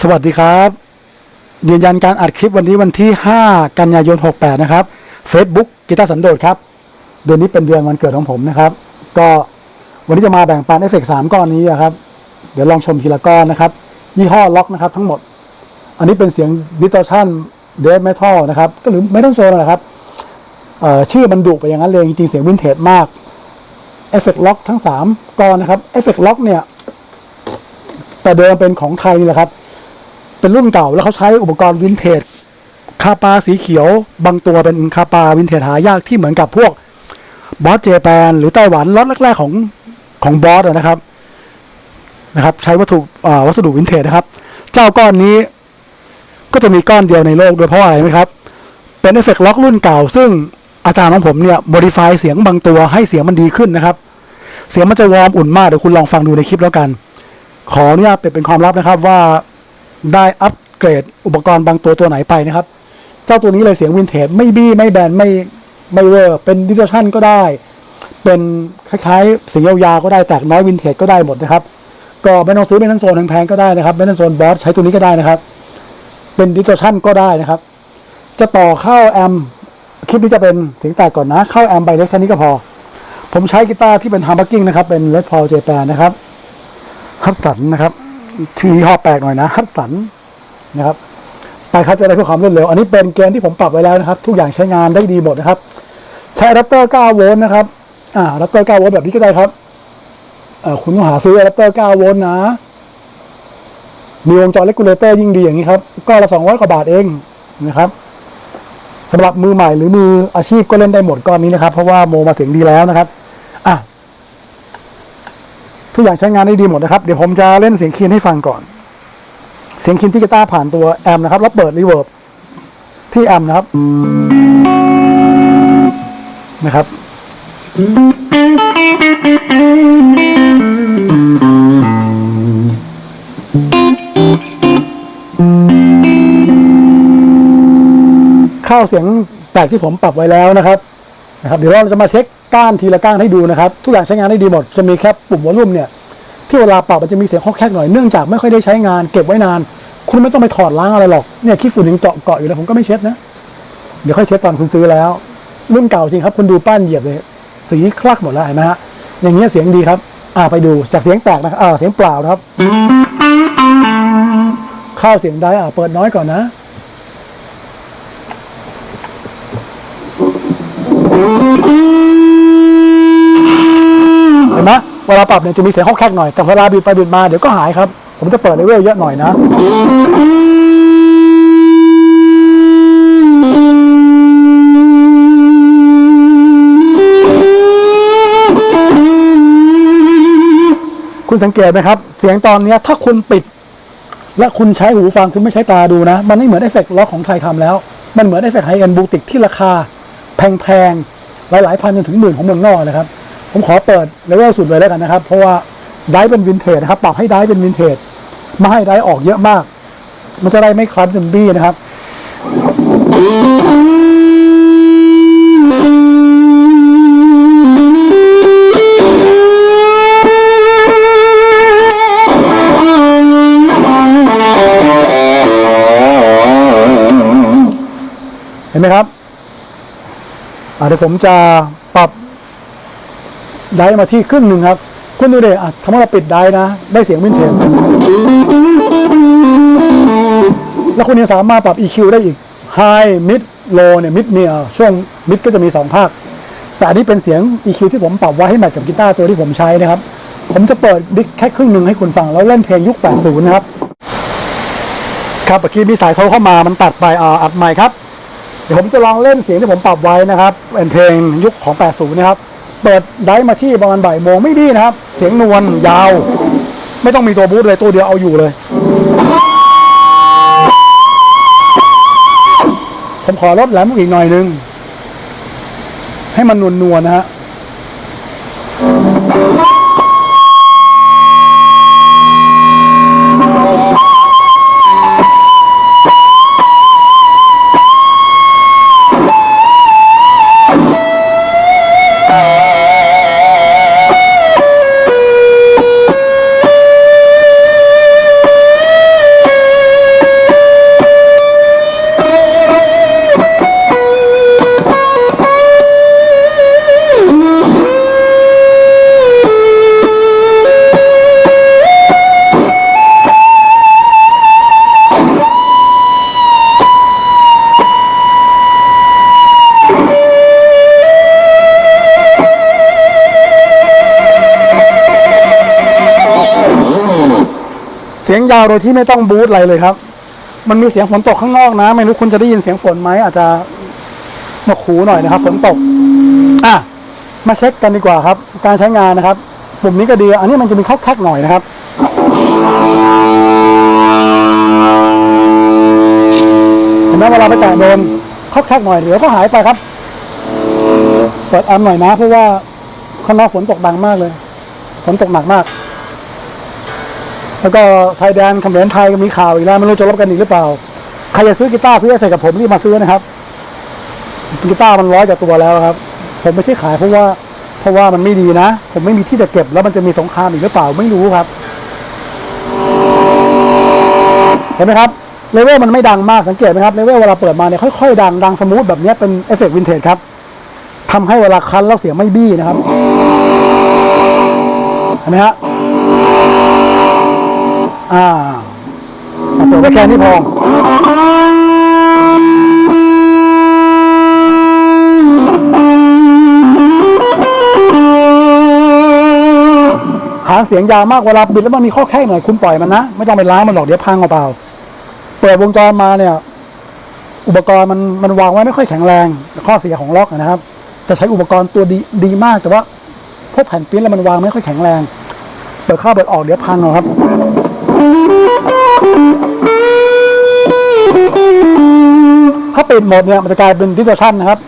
สวัสดีครับ ยืนยันการอัดคลิปวันนี้วันที่ 5 กันยายน 68 นะครับ Facebook กีตาร์สันโดษครับ เดือนนี้เป็นเดือนวันเกิดของผมนะครับ ก็วันนี้จะมาแบ่งปันเอฟเฟกต์สามก้อนนี้อะครับ เดี๋ยวลองชมทีละก้อนนะครับ ยี่ห้อล็อกนะครับทั้งหมด อันนี้เป็นเสียงดิส o อชันเดฟเมทัลนะครับ ก็หรือไม่ต้องโซนนะครับชื่อมันดุไปอย่างนั้นเลยจริงๆเสียงวินเทจมากเอฟเฟกต์ล็อกทั้ง 3ก้อนนะครับเอฟเฟกต์ล็อกเนี่ยแต่เดิมเป็นของไทยนี่แหละครับ เป็นรุ่นเก่าแล้วเขาใช้อุปกรณ์วินเทจคาปาสีเขียว บางตัวเป็นคาปาวินเทจหายากที่เหมือนกับพวกบอสเจแปนหรือไต้หวันล็อตแรกๆของของบอสนะครับนะครับใช้วัตถุวัสดุวินเทจนะครับ เจ้าก้อนนี้ก็จะมีก้อนเดียวในโลกโดยเพราะอะไรไหมครับ เป็นเอฟเฟกต์ล็อกรุ่นเก่า ซึ่งอาจารย์ของผมเนี่ยโมดิฟายเสียงบางตัวให้เสียงมันดีขึ้นนะครับ เสียงมันจะวอร์มอุ่นมากเดี๋ยวคุณลองฟังดูในคลิปแล้วกัน ขออนุญาตเป็นเป็นความลับนะครับว่า ได้อัปเกรดอุปกรณ์บางตัวตัวไหนไปนะครับ เจ้าตัวนี้เลยเสียงวินเทจไม่บี้ไม่แบนไม่ไม่เวอร์เป็นดิจิทัลก็ได้ เป็นคล้ายๆเสียงยาวๆก็ได้แตกน้อยวินเทจก็ได้หมดนะครับ ก็ไม่ต้องซื้อเป็นทันโซนแพงๆก็ได้นะครับเป็นทันโซนบอสใช้ตัวนี้ก็ได้นะครับ เป็นดิจิทัลก็ได้นะครับ จะต่อเข้าแอมป์คลิปนี้จะเป็นเสียงแตกก่อนนะ เข้าแอมป์ใบเล็กแค่นี้ก็พอ ผมใช้กีตาร์ที่เป็นฮาร์บักกิ้งนะครับ เป็นเลดพอลเจแปนนะครับฮัตสันนะครับ ชื่อยี่ห้อแปลกหน่อยนะฮัตสันนะครับไปครับจะได้เพื่อความรวดเร็ว อันนี้เป็นเกณฑ์ที่ผมปรับไว้แล้วนะครับ ทุกอย่างใช้งานได้ดีหมดนะครับ ใช้อะแดปเตอร์9โวลต์นะครับอ่าอะแดปเตอร์9โวลต์แบบนี้ก็ได้ครับอ่อคุณต้องหาซื้ออะแดปเตอร์9โวลต์นะมีวงจรเลกูลเลเตอร์ยิ่งดีอย่างนี้ครับ ก็ละ200กว่าบาทเองนะครับสำหรับมือใหม่หรือมืออาชีพก็เล่นได้หมดก้อนนี้นะครับ เพราะว่าโมมาเสียงดีแล้วนะครับ ทุกอย่างใช้งานได้ดีหมดนะครับ เดี๋ยวผมจะเล่นเสียงคีนให้ฟังก่อน เสียงคีนที่กีตาร์ผ่านตัวแอมนะครับ แล้วเปิดรีเวิร์บที่แอมนะครับ นะครับเข้าเสียงแปลกที่ผมปรับไว้แล้วนะครับนะครับ เดี๋ยวเราจะมาเช็ค ก้านทีละก้านให้ดูนะครับ ทุกอย่างใช้งานได้ดีหมด จะมีแค่ปุ่มวอลลุ่มเนี่ยที่เวลาเปรับมันจะมีเสียงคอกแคกหน่อย เนื่องจากไม่ค่อยได้ใช้งานเก็บไว้นาน คุณไม่ต้องไปถอดล้างอะไรหรอก เนี่ยขี้ฝุ่นยังเกาะเกาะอยู่แล้วผมก็ไม่เช็ดนะ เดี๋ยวค่อยเช็ดตอนคุณซื้อแล้ว รุ่นเก่าจริงครับ คุณดูป้านเหยียบเลย สีคลักหมดแล้วเห็นไหมฮะ อย่างเงี้ยเสียงดีครับ อ่าไปดู จากเสียงแตกนะครับอ่าเสียงเปล่านะครับ เข้าเสียงได้อ่าเปิดน้อยก่อนนะ เวลาปรับเนี่ยจะมีเสียงคอกแคกหน่อย แต่เวลาบิดไปบิดมาเดี๋ยวก็หายครับ ผมจะเปิดเลเวลเยอะหน่อยนะ คุณสังเกตไหมครับ เสียงตอนนี้ถ้าคุณปิด และคุณใช้หูฟังคุณไม่ใช้ตาดูนะ มันไม่เหมือนเอฟเฟกต์ล็อกของไทยทำแล้ว มันเหมือนเอฟเฟกต์ไฮเอ็นบูติกที่ราคา แพงๆหลายๆพันจนถึงหมื่นของเมืองนอกนะครับ ผมขอเปิดเลเวลสุดเลยแล้วกันนะครับ เพราะว่าไดร์เป็นวินเทจนะครับ ปรับให้ไดร์เป็นวินเทจไม่ให้ไดร์ออกเยอะมาก มันจะได้ไม่คลันจนบี้นะครับเห็นไหมครับเดี๋ยวผมจะ ไดร์มาที่ครึ่งหนึ่งครับ คุณดูเด็อะถ้เราปิดไดร์นะ ได้เสียงวินเทจแล้วคุณยังสามารถปรับ EQ ได้อีก High Mid Low เนี่ย Mid เนี่ยช่วง Mid ก็จะมี 2 ภาค แต่อันนี้เป็นเสียง EQ ที่ผมปรับไว้ให้แมทกับกีตาร์ตัวที่ผมใช้นะครับ ผมจะเปิดดิกแค่ครึ่งหนึ่งให้คุณฟัง แล้วเล่นเพลงยุค 80 นะครับ ครับเมื่อกี้มีสายโทรเข้ามามันตัดไปอ่าอัดใหม่ครับ เดี๋ยวผมจะลองเล่นเสียงที่ผมปรับไว้นะครับเป็นเพลงยุคของ 80 นะครับ เปิดไดร์มาที่ประมาณบ่ายโมงไม่ดีนะครับ เสียงนวลยาว ไม่ต้องมีตัวบูธเลยตัวเดียวเอาอยู่เลย ผมขอลดแหลมอีกหน่อยนึง ให้มันนวลๆนะฮะ เสียงยาวโดยที่ไม่ต้องบูทอะไรเลยครับ มันมีเสียงฝนตกข้างนอกนะ ไม่รู้คุณจะได้ยินเสียงฝนไหมอาจจะหนวกหูหน่อยนะครับ ฝนตก อะ มาเช็คกันดีกว่าครับ การใช้งานนะครับ ปุ่มนี้ก็ดี อันนี้มันจะมีเข้าแคกหน่อยนะครับเห็นไหมเวลาไปแตะโดนเข้าแคกหน่อยเดี๋ยวก็หายไปครับ เปิดแอมป์หน่อยนะเพราะว่าข้างนอกฝนตกดังมากเลย ฝนตกหนักมาก แล้วก็ชายแดนเขมรไทยก็มีข่าวอีกแล้วไม่รู้จะรบกันอีกหรือเปล่า ใครจะซื้อกีตาร์ซื้อใส่กับผมรีบมาซื้อนะครับกีตาร์มันร้อยกว่าตัวแล้วครับ ผมไม่ใช่ขายเพราะว่า เพราะว่ามันไม่ดีนะ ผมไม่มีที่จะเก็บแล้วมันจะมีสงครามอีกหรือเปล่าไม่รู้ครับ เห็นไหมครับเลเวลมันไม่ดังมากสังเกตไหมครับเลเวลเวลาเปิดมาเนี่ยค่อยๆดังดังสมูทแบบนี้เป็นเอฟเฟกต์วินเทจครับทำให้เวลาคันแล้วเสียงไม่บี้นะครับเห็นไหมฮะ อ่าเปิดไว้แค่นี้พอหางเสียงยาวมากเวลาบิดแล้วมันมีข้อแค่หน่อยคุณปล่อยมันนะ ไม่ต้องไปล้างมันหรอกเดี๋ยวพังเอาเปล่าเปิดวงจรมาเนี่ย อุปกรณ์มันมันวางไว้ไม่ค่อยแข็งแรง ข้อเสียของล็อกนะครับจะใช้อุปกรณ์ตัวดีดีมากแต่ว่าพวกแผ่นปิ้นแล้วมันวางไม่ค่อยแข็งแรง เปิดเข้าเปิดออกเดี๋ยวพังเอาครับ ถ้าปิดหมดเนี่ยมันจะกลายเป็นดิส t ชันนะครับ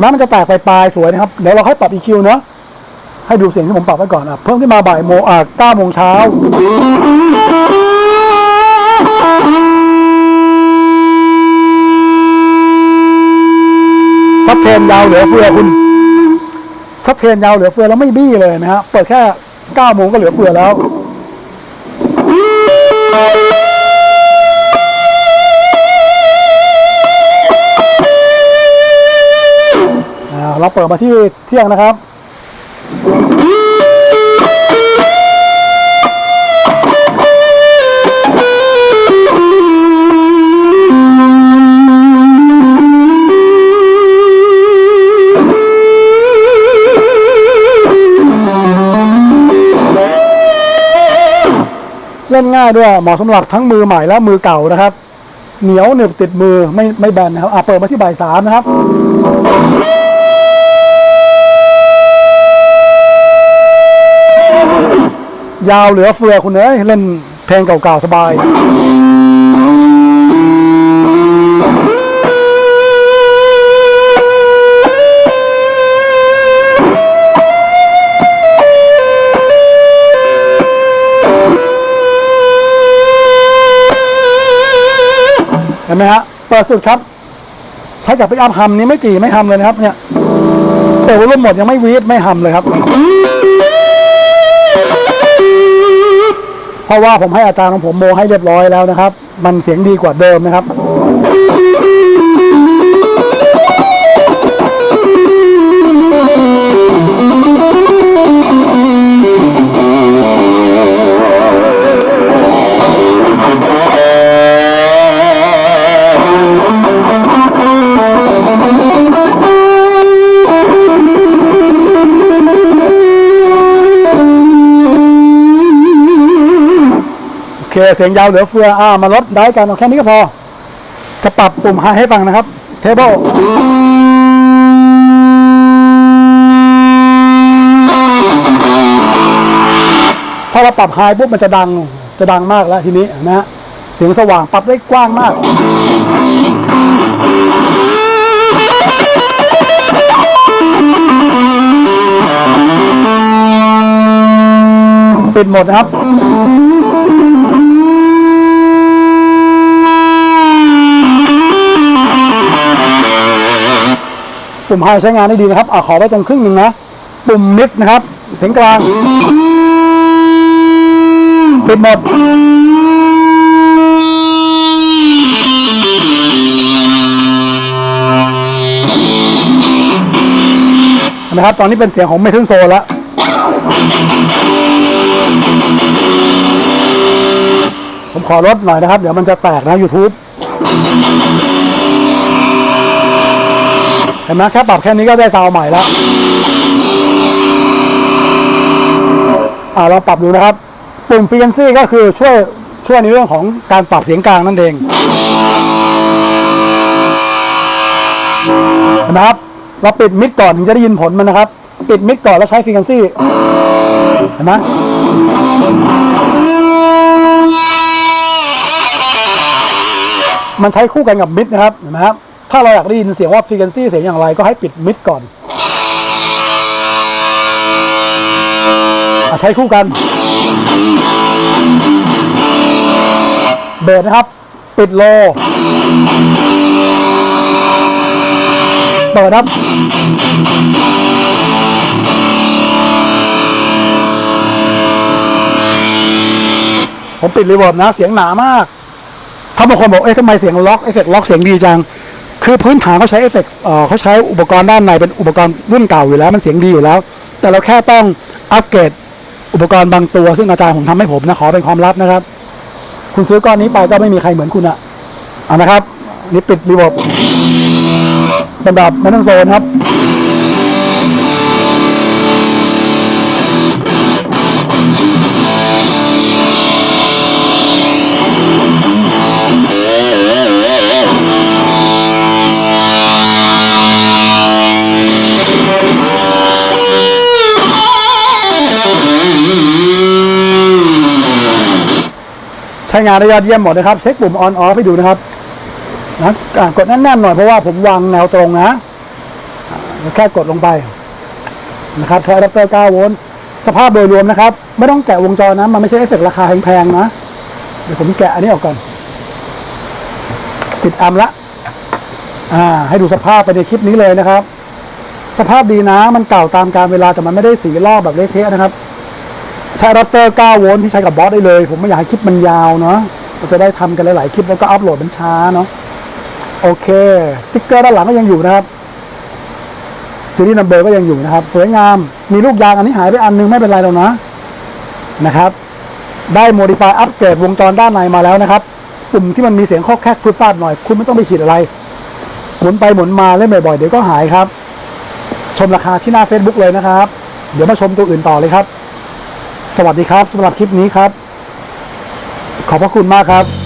น้ำมันจะแตกไปปลายๆสวยนะครับ เดี๋ยวเราค่อยปรับ EQ เนาะให้ดูเสียงที่ผมปรับไว้ก่อนอะ เพิ่มขึ้นมาบ่ายโมงอ่าเก้าโมงเช้า ซับเทนยาวเหลือเฟือคุณซับเทนยาวเหลือเฟือแล้วไม่บี้เลยนะฮะเปิดแค่เก้าโมงก็เหลือเฟือแล้วเราเปิดมาที่เที่ยงนะครับ ด้วยเหมาะสำหรับทั้งมือใหม่และมือเก่านะครับ เหนียวหนึบติดมือไม่ไม่แบนนะครับอะเปิดมาที่บ่ายสามนะครับยาวเหลือเฟือคุณเอ้ยเล่นเพลงเก่าๆสบาย เห็นไหมฮะเปิดสุดครับ ใช้กับพี่อัพฮัมนี้ไม่จีไม่ฮัมเลยนะครับ เนี่ยเปิดวอลุ่มหมดยังไม่วีดไม่หัมเลยครับ เพราะว่าผมให้อาจารย์ของผมโมให้เรียบร้อยแล้วนะครับ มันเสียงดีกว่าเดิมนะครับ เคเสียงยาวเหลือเฟืออ่ามาลดได้กันเอาแค่นี้ก็พอจะปรับปุ่มหาให้ฟังนะครับเทเบิลพอเราปรับไฮปุ๊บมันจะดังจะดังมากแล้วทีนี้นะฮะเสียงสว่างปรับได้กว้างมากปิดหมดนะครับ ปุ่มไฮใช้งานได้ดีนะครับอ่าขอไว้ตรงครึ่งหนึ่งนะ ปุ่มมิดนะครับ เสียงกลางปิดหมดเห็นไหมครับ ตอนนี้เป็นเสียงของเมทัลโซแล้วผมขอลดหน่อยนะครับ เดี๋ยวมันจะแตกนะ YouTube เห็นไหมแค่ปรับแค่นี้ก็ได้ซาวด์ใหม่แล้วอ่าลองปรับดูนะครับ ปุ่ม frequency ก็คือช่วยช่วยในเรื่องของการปรับเสียงกลางนั่นเองเห็นไหมครับ เราปิดมิดก่อนถึงจะได้ยินผลมันนะครับ ปิดมิดก่อนแล้วใช้ frequency เห็นไหมมันใช้คู่กันกับมิดนะครับเห็นไหมครับ ถ้าเราอยากได้ยินเสียงว่า frequency เสียงอย่างไรก็ให้ปิดมิดก่อนอใช้คู่กันเบสนะครับ ปิดโล เปิดครับ ผมปิดรีเวิร์บนะ เสียงหนามาก ถ้าบางคนบอก เอ๊ะทำไมเสียงล็อก เอฟเฟกล็อกเสียงดีจัง คือพื้นฐานเขาใช้เอฟเฟกต์เขาใช้อุปกรณ์ด้านในเป็นอุปกรณ์รุ่นเก่าอยู่แล้ว มันเสียงดีอยู่แล้ว แต่เราแค่ต้องอัปเกรดอุปกรณ์บางตัว ซึ่งอาจารย์ผมทำให้ผมนะขอเป็นความลับนะครับ คุณซื้อก้อนนี้ไปก็ไม่มีใครเหมือนคุณอะเอานะครับ นี่ปิดรีบบเป็นแบบไม่ต้องโซนครับ ช้งานได้ยอดเยี่ยมหมดนะครับ เช็คปุ่ม on off ให้ดูนะครับนะกดแน่นๆหน่อยเพราะว่าผมวางแนวตรงนะแค่กดลงไปนะครับใช้อะแดปเตอร์ 9 โวลต์สภาพโดยรวมนะครับ ไม่ต้องแกะวงจรนะ มันไม่ใช่เอฟเฟกราคาแพงๆนะ เดี๋ยวผมแกะอันนี้ออกก่อน ปิดแอมละ อ่า ให้ดูสภาพไปในคลิปนี้เลยนะครับ สภาพดีนะ มันเก่าตามการเวลาแต่มันไม่ได้สีลอกแบบเละเทะนะครับ ใช้อะแดปเตอร์ 9 โวลต์ที่ใช้กับบอสได้เลย ผมไม่อยากให้คลิปมันยาวเนาะเราจะได้ทำกันหลาย ๆ คลิปแล้วก็อัปโหลดมันช้าเนาะโอเค สติ๊กเกอร์ด้านหลังก็ยังอยู่นะครับซีรีส์นัมเบอร์ก็ยังอยู่นะครับ สวยงามมีลูกยางอันนี้หายไปอันนึงไม่เป็นไรแล้วนะนะครับ ได้โมดิฟายอัปเกรดวงจรด้านในมาแล้วนะครับ ปุ่มที่มันมีเสียงคอกแคกฟุดฟาดหน่อย คุณไม่ต้องไปฉีดอะไรหมุนไปหมุนมาเล่นบ่อยๆเดี๋ยวก็หายครับ ชมราคาที่หน้า Facebook เลยนะครับ เดี๋ยวมาชมตัวอื่นต่อเลยครับ สวัสดีครับสำหรับคลิปนี้ครับ ขอบพระคุณมากครับ